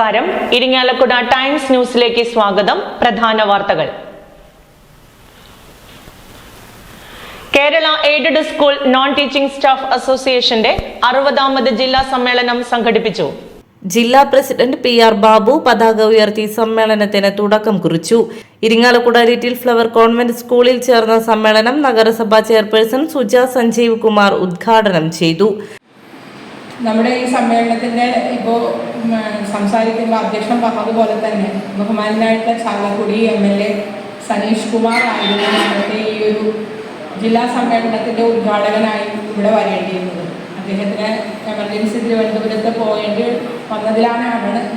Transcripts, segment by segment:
നമസ്കാരം. ഇരിങ്ങാലക്കുട ടൈംസ് ന്യൂസിലേക്ക് സ്വാഗതം. പ്രധാന വാർത്തകൾ. Kerala aided school non teaching staff അസോസിയേഷന്റെ അറുപതാമത് ജില്ലാ സമ്മേളനം സംഘടിപ്പിച്ചു. ജില്ലാ പ്രസിഡന്റ് പി ആർ ബാബു പതാക ഉയർത്തി സമ്മേളനത്തിന് തുടക്കം കുറിച്ചു. ഇരിങ്ങാലക്കുട ലിറ്റിൽ ഫ്ലവർ കോൺവെന്റ് സ്കൂളിൽ ചേർന്ന സമ്മേളനം നഗരസഭാ ചെയർപേഴ്സൺ സുജ സഞ്ജീവ് കുമാർ ഉദ്ഘാടനം ചെയ്തു. നമ്മുടെ ഈ സമ്മേളനത്തിന്റെ ഇപ്പോൾ സംസാരിക്കുമ്പോൾ അധ്യക്ഷൻ പറഞ്ഞതുപോലെ തന്നെ ബഹുമാനായിട്ടുള്ള Chalakudy M L A Saneesh Kumar ആയിരുന്നു നമ്മുടെ ഈ ഒരു ജില്ലാ സമ്മേളനത്തിന്റെ ഉദ്ഘാടകനായി ഇവിടെ വരേണ്ടിയിരുന്നത്. അദ്ദേഹത്തിന് എമർജൻസി തിരുവനന്തപുരത്ത് പോയിട്ട് വന്നതിലാണ്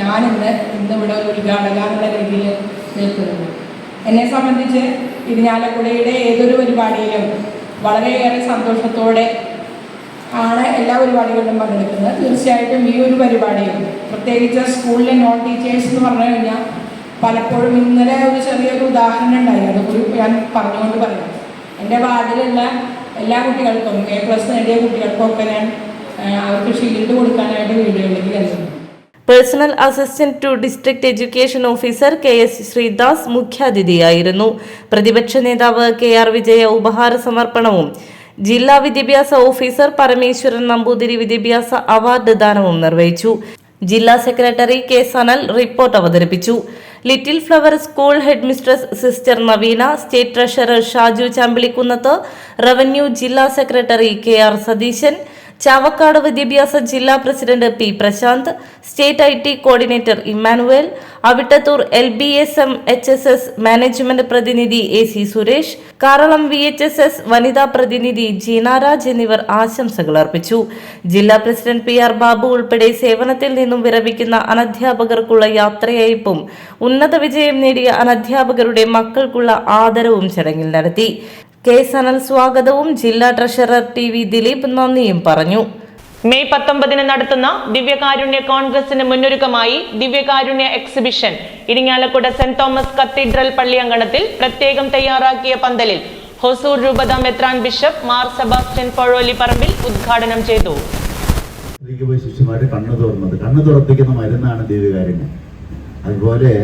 ഞാനിന്ന് ഇന്ന് ഇവിടെ ഒരു ഉദ്ഘാടക എന്നുള്ള രീതിയിൽ നിൽക്കുന്നത്. എന്നെ സംബന്ധിച്ച് ഇരിഞ്ഞാലക്കുടയുടെ ഏതൊരു പരിപാടിയിലും വളരെയേറെ സന്തോഷത്തോടെ ആണ് എല്ലാ പരിപാടികളിലും പങ്കെടുക്കുന്നത്. തീർച്ചയായിട്ടും ഈ ഒരു പരിപാടിയും പ്രത്യേകിച്ച് സ്കൂളിലെ നോൺ ടീച്ചേഴ്സ് എന്ന് പറഞ്ഞു കഴിഞ്ഞാൽ പലപ്പോഴും ഇന്നലെ ഒരു ചെറിയൊരു ഉദാഹരണം ഉണ്ടായി. അത് ഒരു ഞാൻ പറഞ്ഞുകൊണ്ട് പറയാം. എന്റെ വാർഡിലുള്ള എല്ലാ കുട്ടികൾക്കും എ പ്ലസ് നേടിയ കുട്ടികൾക്കൊക്കെ ഞാൻ അവർക്ക് ഷീൽഡ് കൊടുക്കാനായിട്ട് വീടുകളിലേക്ക് കരുതുന്നു. Personal assistant to district education officer K S Sreedas മുഖ്യാതിഥിയായിരുന്നു. പ്രതിപക്ഷ നേതാവ് കെ ആർ വിജയ ഉപഹാര സമർപ്പണവും ജില്ലാ വിദ്യാഭ്യാസ ഓഫീസർ പരമേശ്വരൻ നമ്പൂതിരി വിദ്യാഭ്യാസ അവാർഡ് ദാനവും നിർവഹിച്ചു. ജില്ലാ സെക്രട്ടറി കെ സനൽ റിപ്പോർട്ട് അവതരിപ്പിച്ചു. Little flower school head mistress sister Naveena state treasurer Shaju Champilikkunnath revenue ജില്ലാ secretary K R Satheesan Chavakkad വിദ്യാഭ്യാസ ജില്ലാ president P Prashanth state I T coordinator Emmanuel Avittathur L B S M H S S management പ്രതിനിധി A C Suresh Karalam V H S S വനിതാ പ്രതിനിധി ജീനാരാജ് എന്നിവർ ആശംസകൾ അർപ്പിച്ചു. ജില്ലാ പ്രസിഡന്റ് പി ആർ ബാബു ഉൾപ്പെടെ സേവനത്തിൽ നിന്നും വിരമിക്കുന്ന അനധ്യാപകർക്കുള്ള യാത്രയയപ്പും ഉന്നത വിജയം നേടിയ അനധ്യാപകരുടെ മക്കൾക്കുള്ള ആദരവും ചടങ്ങിൽ നടത്തി. കെ സനൽ സ്വാഗതവും ജില്ലാ ട്രഷറർ ടി വി ദിലീപ് നന്ദിയും പറഞ്ഞു. മെയ് പത്തൊമ്പതിന് നടത്തുന്ന ദിവ്യകാരുണ്യ കോൺഗ്രസിന് മുന്നൊരുക്കമായി ദിവ്യകാരുണ്യ exhibition. Irinjalakuda saint Thomas cathedral പള്ളി അങ്കണത്തിൽ പ്രത്യേകം തയ്യാറാക്കിയ പന്തലിൽ ഹൊസൂർ രൂപത മെത്രാൻ ബിഷപ്പ് മാർ സെബാസ്റ്റ്യൻ പൊഴോലി പറമ്പിൽ ഉദ്ഘാടനം ചെയ്തു. കണ്ണു തുറന്നത് കണ്ണു തുറപ്പിക്കുന്ന മരുന്നാണ് ദിവ്യകാരുണ്യം. അതുപോലെ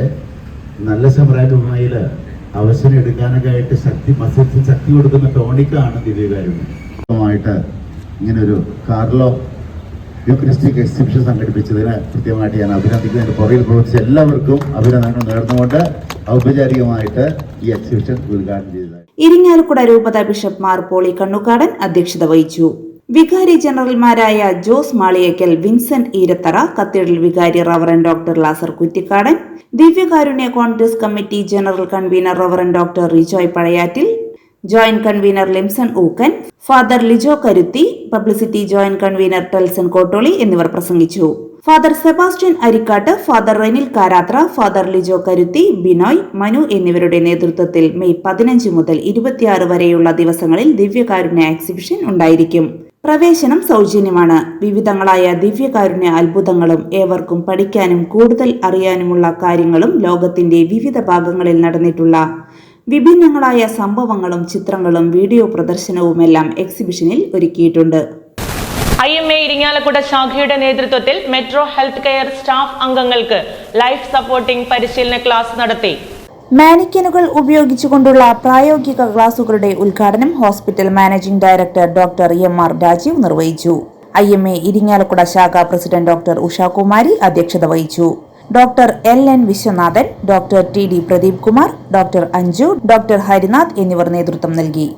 നല്ല സമ്പ്രായമായിൽ അവസരം എടുക്കാനൊക്കെ ആയിട്ട് ശക്തി മസിൽസ് ശക്തി കൊടുക്കുന്ന ടോണിക്കാണ് ദിവ്യകാരുണ്യമായിട്ട് ഇങ്ങനെ ഒരു കാർലോ യുക്രിസ്റ്റിക് എക്സിബിഷൻ സംഘടിപ്പിച്ചതിന് കൃത്യമായിട്ട് ഞാൻ അഭിനന്ദിക്കുന്നതിന് പുറകിൽ പ്രവർത്തിച്ച എല്ലാവർക്കും അഭിനന്ദനങ്ങൾ നേർന്നുകൊണ്ട് ഔപചാരികമായിട്ട് ഈ എക്സിബിഷൻ ഉദ്ഘാടനം ചെയ്തത് ഇരിങ്ങാലക്കുട രൂപത ബിഷപ്പ് മാർ പോളി കണ്ണുക്കാടൻ അധ്യക്ഷത വഹിച്ചു. വികാരി ജനറൽമാരായ ജോസ് മാളിയേക്കൽ വിൻസെന്റ് ഈരത്തറ കത്തീഡ്രൽ വികാരി റവറൻ ഡോക്ടർ ലാസർ കുറ്റിക്കാടൻ ദിവ്യകാരുണ്യ congress committee general convener reverend doctor Rijoy Pazhayattil joint convener Limson Ookken father Lijo Karuthi publicity joint convener Telson Kottoli എന്നിവർ പ്രസംഗിച്ചു. Father Sebastian Arikkatt father Renil Karathra father Lijo Karuthi Binoy Manu എന്നിവരുടെ നേതൃത്വത്തിൽ May പതിനഞ്ച് മുതൽ ഇരുപത്തിയാറ് വരെയുള്ള ദിവസങ്ങളിൽ ദിവ്യകാരുണ്യ എക്സിബിഷൻ ഉണ്ടായിരിക്കും. പ്രവേശനം സൗജന്യമാണ്. വിവിധങ്ങളായ ദിവ്യകാരുണ്യ അത്ഭുതങ്ങളും ഏവർക്കും പഠിക്കാനും കൂടുതൽ അറിയാനുമുള്ള കാര്യങ്ങളും ലോകത്തിന്റെ വിവിധ ഭാഗങ്ങളിൽ നടന്നിട്ടുള്ള വിഭിന്നങ്ങളായ സംഭവങ്ങളും ചിത്രങ്ങളും വീഡിയോ പ്രദർശനവുമെല്ലാം എക്സിബിഷനിൽ ഒരുക്കിയിട്ടുണ്ട്. ഐ എം എ ഇരിങ്ങാലക്കുട ശാഖയുടെ നേതൃത്വത്തിൽ മെട്രോ ഹെൽത്ത് കെയർ സ്റ്റാഫ് അംഗങ്ങൾക്ക് ലൈഫ് സപ്പോർട്ടിംഗ് പരിശീലന ക്ലാസ് നടത്തി. മാനിക്കനുകൾ ഉപയോഗിച്ചുകൊണ്ടുള്ള പ്രായോഗിക ക്ലാസുകളുടെ ഉദ്ഘാടനം hospital managing director doctor M R Rajeev നിർവഹിച്ചു. ഐ എം എ ഇരിങ്ങാലക്കുട ശാഖ പ്രസിഡന്റ് ഡോക്ടർ ഉഷാകുമാരി അധ്യക്ഷത വഹിച്ചു. Doctor L N Viswanathan doctor T D Pradeep Kumar doctor Anju doctor Harinath എന്നിവർ നേതൃത്വം നൽകി.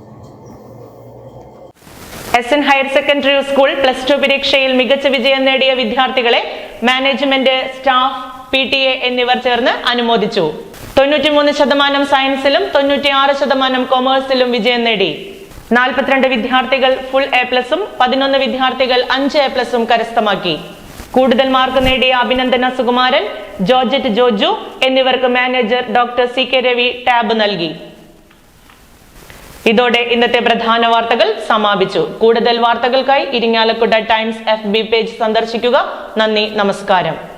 S N higher secondary school plus two പരീക്ഷയിൽ മികച്ച വിജയം നേടിയ വിദ്യാർത്ഥികളെ management staff P T A എന്നിവർ ചേർന്ന് അനുമോദിച്ചു. തൊണ്ണൂറ്റിമൂന്ന് ശതമാനം സയൻസിലും തൊണ്ണൂറ്റിയാറ് ശതമാനം കൊമേഴ്സിലും വിജയം നേടി. നാൽപ്പത്തിരണ്ട് വിദ്യാർത്ഥികൾ ഫുൾ എ പ്ലസും പതിനൊന്ന് വിദ്യാർത്ഥികൾ അഞ്ച് എ പ്ലസും കരസ്ഥമാക്കി. കൂടുതൽ മാർക്ക് നേടിയ അഭിനന്ദന സുകുമാരൻ ജോർജറ്റ് ജോജു എന്നിവർക്ക് manager doctor C K Ravi tab നൽകി. ഇതോടെ ഇന്നത്തെ പ്രധാന വാർത്തകൾ സമാപിച്ചു. കൂടുതൽ വാർത്തകൾക്കായി Irinjalakuda Times F B page സന്ദർശിക്കുക. നന്ദി നമസ്കാരം.